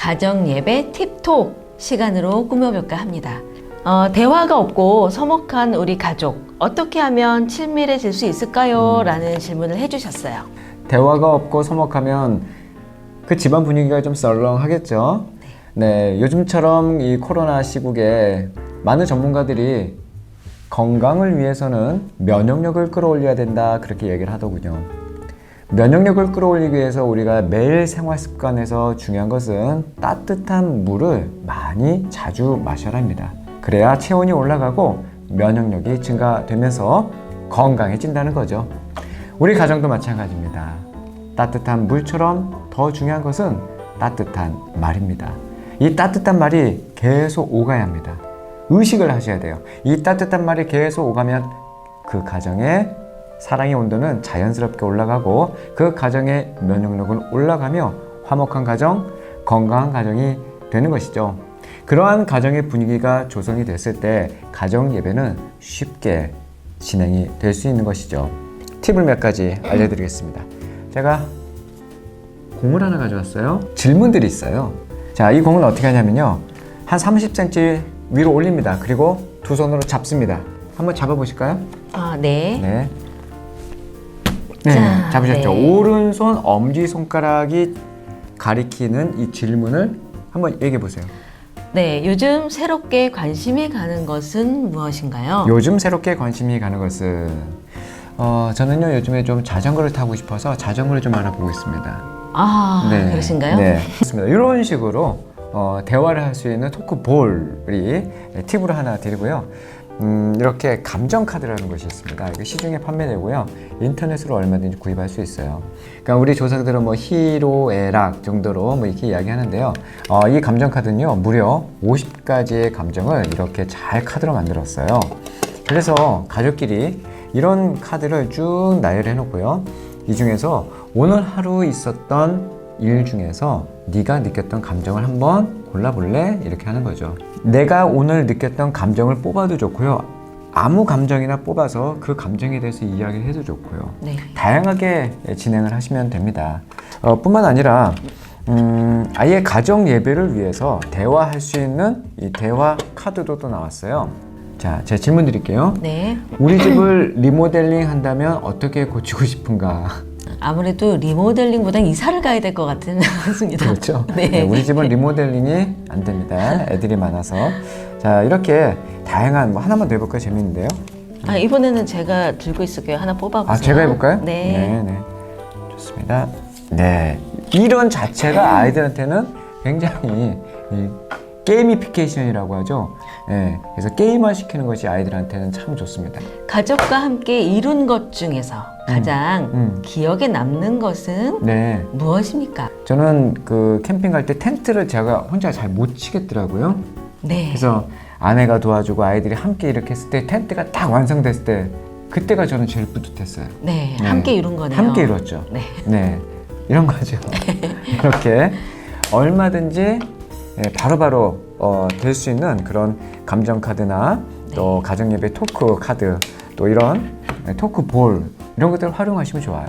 가정 예배 팁톡 시간으로 꾸며볼까 합니다. 어, 대화가 없고 서먹한 우리 가족 어떻게 하면 친밀해질 수 있을까요? 라는 질문을 해주셨어요. 대화가 없고 서먹하면 그 집안 분위기가 좀 썰렁하겠죠. 네, 요즘처럼 이 코로나 시국에 많은 전문가들이 건강을 위해서는 면역력을 끌어올려야 된다 그렇게 얘기를 하더군요. 면역력을 끌어올리기 위해서 우리가 매일 생활 습관에서 중요한 것은 따뜻한 물을 많이 자주 마셔야 합니다. 그래야 체온이 올라가고 면역력이 증가되면서 건강해진다는 거죠. 우리 가정도 마찬가지입니다. 따뜻한 물처럼 더 중요한 것은 따뜻한 말입니다. 이 따뜻한 말이 계속 오가야 합니다. 의식을 하셔야 돼요. 이 따뜻한 말이 계속 오가면 그 가정의 사랑의 온도는 자연스럽게 올라가고 그 가정의 면역력은 올라가며 화목한 가정, 건강한 가정이 되는 것이죠. 그러한 가정의 분위기가 조성이 됐을 때 가정 예배는 쉽게 진행이 될 수 있는 것이죠. 팁을 몇 가지 알려드리겠습니다. 제가 공을 하나 가져왔어요. 질문들이 있어요. 자, 이 공은 어떻게 하냐면요. 한 30cm 위로 올립니다. 그리고 두 손으로 잡습니다. 한번 잡아보실까요? 아, 네. 네. 네, 자, 잡으셨죠? 네. 오른손 엄지 손가락이 가리키는 이 질문을 한번 얘기해 보세요. 네, 요즘 새롭게 관심이 가는 것은 무엇인가요? 요즘 새롭게 관심이 가는 것은 어, 저는요 요즘에 좀 자전거를 타고 싶어서 자전거를 좀 알아보고 있습니다. 아, 그러신가요? 네, 그렇습니다. 이런 식으로 어, 대화를 할 수 있는 토크볼이 팁으로 하나 드리고요. 음, 이렇게 감정 카드라는 것이 있습니다. 이거 시중에 판매되고요. 인터넷으로 얼마든지 구입할 수 있어요. 그러니까 우리 조상들은 뭐 희로애락 정도로 뭐 이렇게 이야기하는데요. 어, 이 감정 카드는요, 무려 50가지의 감정을 이렇게 잘 카드로 만들었어요. 그래서 가족끼리 이런 카드를 쭉 나열해 놓고요. 이 중에서 오늘 하루 있었던 일 중에서 네가 느꼈던 감정을 한번 골라볼래? 이렇게 하는 거죠. 내가 오늘 느꼈던 감정을 뽑아도 좋고요. 아무 감정이나 뽑아서 그 감정에 대해서 이야기를 해도 좋고요. 네. 다양하게 진행을 하시면 됩니다. 어, 뿐만 아니라 음, 아예 가정 예배를 위해서 대화할 수 있는 이 대화 카드도 또 나왔어요. 자, 제 질문 드릴게요. 네. 우리 집을 리모델링 한다면 어떻게 고치고 싶은가? 아무래도 리모델링보단 이사를 가야 될 것 같은 같습니다. 그렇죠. 네. 네, 우리 집은 리모델링이 안 됩니다. 애들이 많아서. 자, 이렇게 다양한 뭐 하나만 더 해볼까요? 재밌는데요. 아, 이번에는 제가 들고 있을게요. 하나 뽑아보세요. 아, 제가 해볼까요? 네. 네, 네. 좋습니다. 네. 이런 자체가 아이들한테는 굉장히 이 게이미피케이션이라고 하죠. 네. 그래서 게임화 시키는 것이 아이들한테는 참 좋습니다. 가족과 함께 이룬 것 중에서 가장 음. 기억에 남는 것은 네. 무엇입니까? 저는 그 캠핑 갈 때 텐트를 제가 혼자 잘 못 치겠더라고요. 네. 그래서 아내가 도와주고 아이들이 함께 이렇게 했을 때 텐트가 딱 완성됐을 때 그때가 저는 제일 뿌듯했어요. 네, 네. 함께 이룬 거네요. 함께 이뤘죠. 네. 네, 이런 거죠. 이렇게 얼마든지 예, 바로바로 어, 될 수 있는 그런 감정 카드나 또 가정 예배 토크 카드 또 이런 예, 토크 볼 이런 것들을 활용하시면 좋아요.